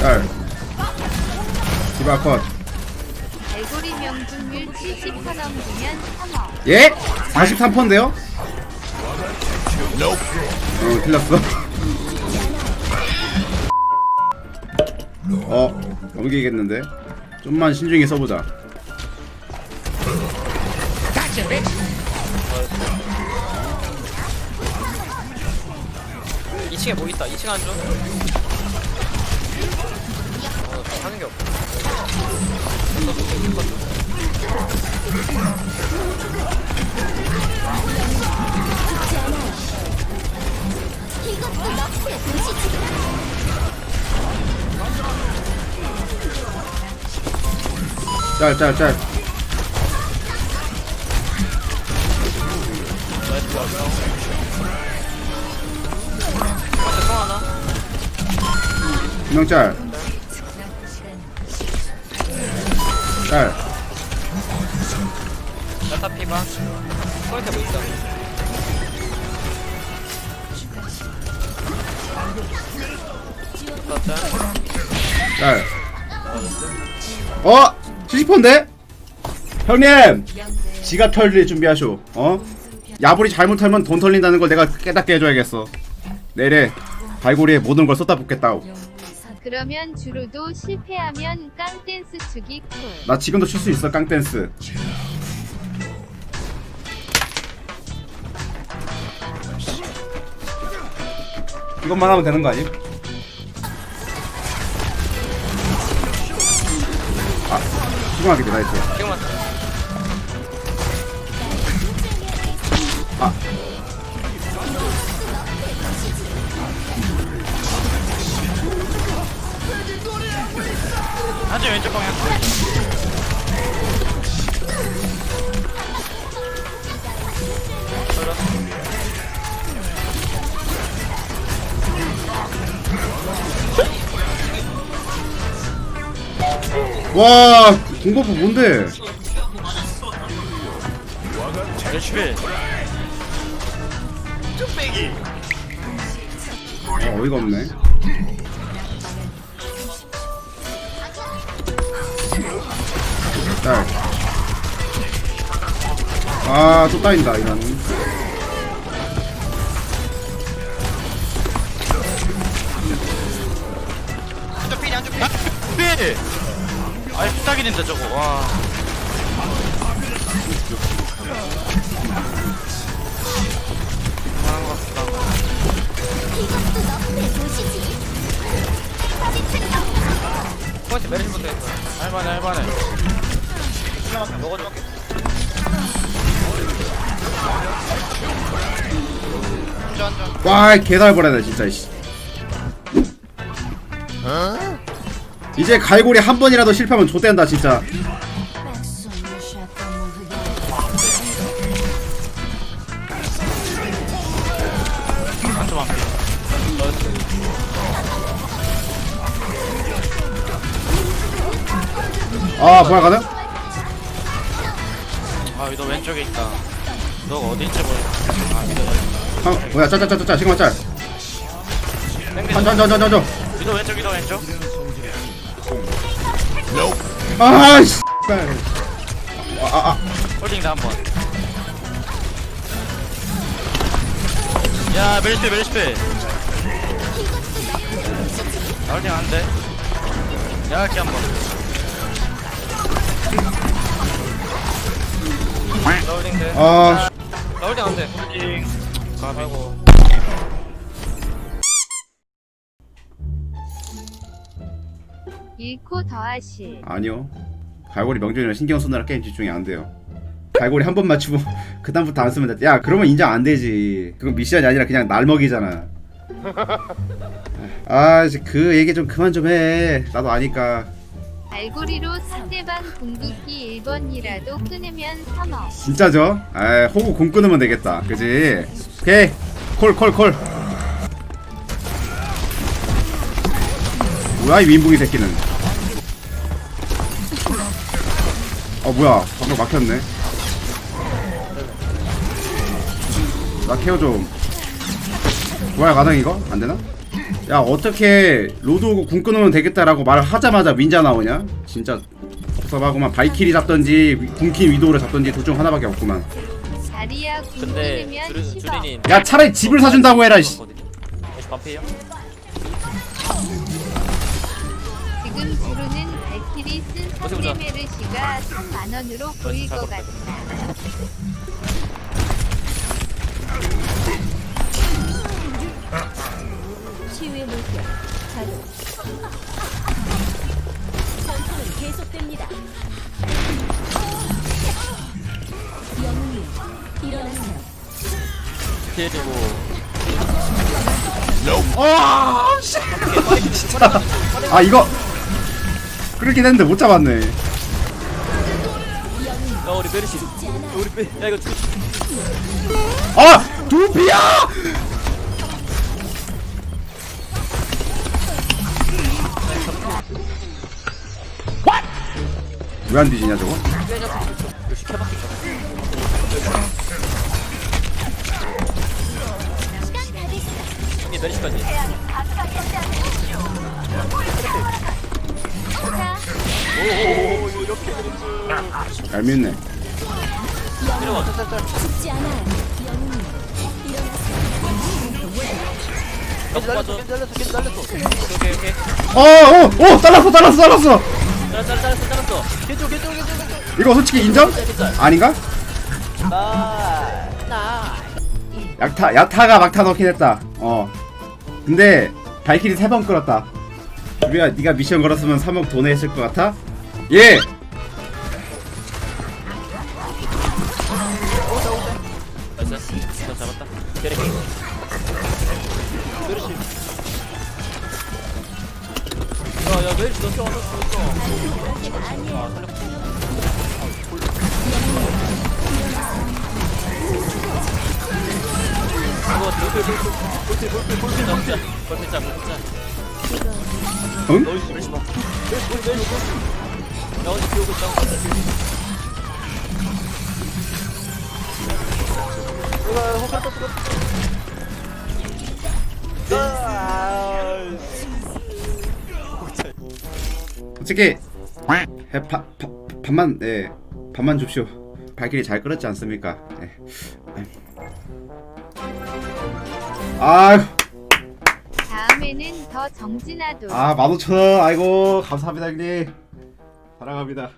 짤 디바 컷 알고리 명중률 70% 넘기면 3억. 예? 43%인데요? 어 틀렸어 어 넘기겠는데 좀만 신중히 써보자 2층에 뭐 있다. 2층 안 줘. 어, 하는 게 없어. 짤짤짤 먼저 분명 짤 짤. 야타 피바. 포인트 뭐. 자, 짤. 어? 70%인데? 형님! 지갑 털릴 준비하쇼. 어? 야불이 잘못하면 돈 털린다는 걸 내가 깨닫게 해줘야겠어. 내래 발고리에 모든 걸 쏟아붓겠다. 그러면 주로도 실패하면 깡댄스 추기 쿨. 나 지금도 출수 있어, 깡댄스. 이것만 하면 되는 거 아님? 아, 시공하게 돼, 나이스. 한쪽 왼쪽 방향. 와, 공버프 뭔데? 열심히. 어, 어이가 없네. 딸. 아, 또 따인다, 이런. 한쪽 필이 한쪽 필. 필. 아이 후딱이 된다 저거. 와. 포인트 메르시부터 했어. 할만 해 할만해. 먹어줄게. 한점 한점. 와, 개달 버려네, 진짜, 씨. 이제 갈고리 한 번이라도 실패하면 좆된다, 진짜. 아, 뭐야, 가능? 아, 너 왼쪽에 있다. 너가 어딘지 모르. 아, 믿어. 아, 뭐야, 짜짜짜짜짜, 시그마 짤. 땡겨. 한, 한, 한, 한, 한, 한. 믿어 왼쪽, 믿어 왼쪽. 아, 씨. 아. 홀딩 한 번. 야, 멜스페, 멜스페. 나 홀딩 안 돼. 야, 이렇게 한 번. 나 홀딩 돼. 아, 나 홀딩 안 돼. 가고. 잃고 더하실. 아니요. 갈고리 명중이랑 신경 쓰느라 게임 집중이 안 돼요. 갈고리 한 번 맞추고 그 다음부터 안 쓰면 돼. 야, 그러면 인정 안 되지. 그건 미션이 아니라 그냥 날 먹이잖아. 아, 이제 그 얘기 좀 그만 좀 해. 나도 아니까. 알고리로 상대방 궁극기 1번이라도 끊으면 3억. 진짜죠? 아, 호구 공 끊으면 되겠다. 그지? 오케이. 콜, 콜, 콜. 뭐야, 이 민붕이 새끼는. 어, 뭐야. 방금 막혔네. 나 케어 좀. 뭐야 가능 이거? 안 되나? 야 어떻게 로드 오고 궁 끊으면 되겠다라고 말을 하자마자 윈자 나오냐? 진짜 섭섭하구만 발키리 잡던지 궁킨 위도우를 잡던지 둘 중 하나밖에 없구만 다리야 궁 근데 끊으면 주르, 10억 주린이 야 차라리 집을 사준다고 해라 씨. 혹시 반피해요? 지금 주루는 발키리 쓴 어디 보자. 상대메르시가 3만원으로 보일 것 같다 치유의 물결 가동 전투는 계속됩니다 영웅님 일어나세요 피해주고 아, 씨. 진짜. 아 이거 그렇긴 했는데 못 잡았네. 야 우리 메르시 야, 우리 빼. 야 이거 죽 아 두피야! 왜 안 뒤지냐 저거? 오오오 이렇게. 이러면 죽지 않아요 일어나세요 맞아 잘렸어 잘렸어 잘렸어 오케이 오케이 어, 어, 어, 잘랐어, 잘랐어, 잘랐어. 잘랐어 잘랐어 잘랐어 개쪽 개쪽 개쪽 개쪽 이거 솔직히 인정? 아닌가? 나 나. 약타, 야타가 막타 넣긴 했다. 어. 근데 발키리 세 번 끌었다. 우리가 네가 미션 걸었으면 3억 돈에 했을 것 같아? 예. 나이스 전 잡았다 메르시 야야 메르시 너. 아 살렸고 이거 볼필 볼필 볼필 볼필 볼필 볼필 짜 볼필 짜 응? 너이스 메르시 봐 메르시 메르시 메르시 야 어디 비오고 있다 이거 호카 떴어 솔직히 해, 바, 바, 반만 네 반만 줍쇼 발길이 잘 끌었지 않습니까? 네. 아유 다음에는 더 정진하도록. 아 15,000원. 아이고 감사합니다 형님. 사랑합니다